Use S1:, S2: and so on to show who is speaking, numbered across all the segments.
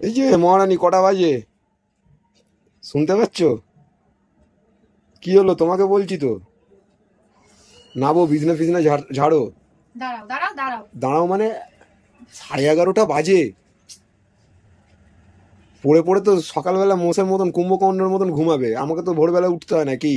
S1: এই যে মহারানী কটা বাজে? শুনতে পাচ্ছ? কি হলো? তোমাকে বলছি তো। নাবো বিজনে ফিজনে ঝাড়ো
S2: দাঁড়াও
S1: মানে সাড়ে এগারোটা বাজে। পড়ে পড়ে তো সকালবেলা মোষের মতন কুম্ভকর্ণের মতন ঘুমাবে। আমাকে তো ভোরবেলা উঠতে হয় নাকি?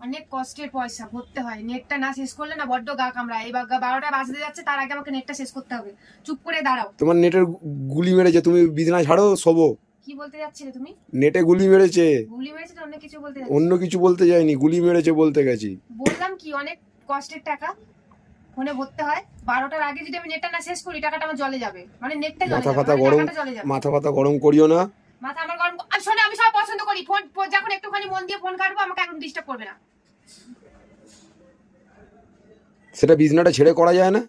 S2: অনেক কষ্টের পয়সা ভরতে হয়। নেটটা না শেষ করলে না বড্ড গা কামড়ায়। এবার গা- বারোটা বাজতে যাচ্ছে তার আগে আমাকে নেটটা শেষ করতে হবে। চুপ করে দাঁড়াও।
S1: তোমার নেটের গুলি মেরেছে তুমি বিছনা ছাড়ো শোবো।
S2: কি বলতে যাচ্ছিলে তুমি?
S1: নেটে গুলি মেরেছে।
S2: গুলি মেরেছে তো অনেক কিছু বলতে যাচ্ছি
S1: অন্য কিছু বলতে যায়নি গুলি মেরেছে বলতে গেছি।
S2: বললাম কি অনেক কষ্টের টাকা। ফোনে ভরতে হয়। বারোটার আগে যদি আমি নেটটা না শেষ করি টাকাটা আমার জলে যাবে। মানে নেটটা জলে
S1: মাথা
S2: যাবে
S1: ফাতা
S2: মানে
S1: গরম মাথা ফাতা গরম করিও না।
S2: মাথা আমার গরম আমি শোনো আমি সব পছন্দ করি। ফোন যখন একটুখানি মন দিয়ে ফোন কাটবো আমাকে একদম ডিস্টার্ব করবে না।
S1: সেটা বিছনাটা ছেড়ে করা যায় না?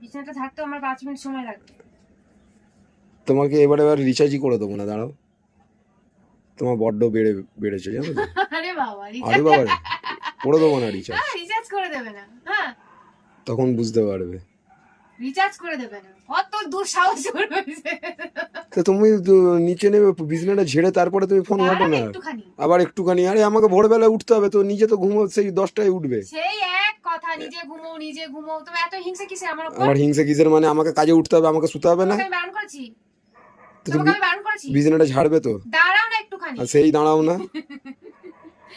S2: বিছানাটা থাকতেও আমার পাঁচ মিনিট সময় লাগবে।
S1: তোমাকে এবারে এবার রিচার্জই করে দেবো না দাঁড়াও। তোমার বড্ড বেড়ে বেড়েছে জানো তো?
S2: আরে বাবা
S1: আরে বাবা করে দেবো না রিচার্জ
S2: রিচার্জ করে দেবে না হ্যাঁ।
S1: তখন বুঝতে পারবে।
S2: রিচার্জ করে দেবে না। অত দূর সাহস করবে
S1: তো তুমি নিচে নেবে বিছনাটা ঝেড়ে তারপরে তুমি ফোন ঘাটো না। আবার একটুখানি আরে আমাকে ভোরবেলা উঠতে হবে তো নিজে তো ঘুমো সেই দশটায় উঠবে।
S2: সেই এক কথা নিজে ঘুমো নিজে ঘুমো তুমি এত হিংসা কিসে আমার উপর?
S1: আমার হিংসা কিসের মানে? আমাকে কাজে উঠতে হবে আমাকে শুতে হবে না?
S2: আমি বারণ করেছি।
S1: তো
S2: তোমাকে
S1: তুমি
S2: আমি বারণ করেছি।
S1: বিছনাটা ঝাড়বে তো?
S2: দাঁড়াও না একটুখানি।
S1: আর সেই দাঁড়াও না।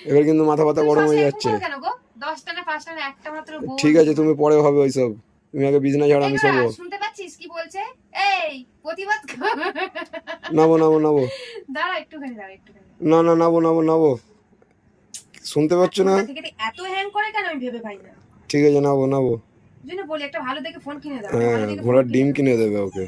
S1: এবার কিন্তু মাথা
S2: তুমি
S1: গরম হয়ে যাচ্ছে।
S2: এরকম করো কেন গো? দশটা না পাঁচটা না একটা মাত্র
S1: ঠিক আছে তুমি পরে হবে ওইসব। তুমি আগে বিছনা ঝাড়ো আমি শোবো।
S2: শুনতে পাচ্ছিস কি বলছে? এই প্রতিবাদ।
S1: নাবো নাবো নাবো
S2: দাঁড়া একটুখানি দাঁড়া একটুখানি।
S1: না না নাবো নাবো নাবো শুনতে পাচ্ছ না?
S2: এত হ্যাং করে কেন আমি ভেবে পাই না?
S1: ঠিক আছে নাবো নাবো
S2: জেনে জন্য বলি একটা ভালো দেখে ফোন কিনে দাও
S1: হ্যাঁ ঘোড়ার ডিম কিনে দেবে ওকে।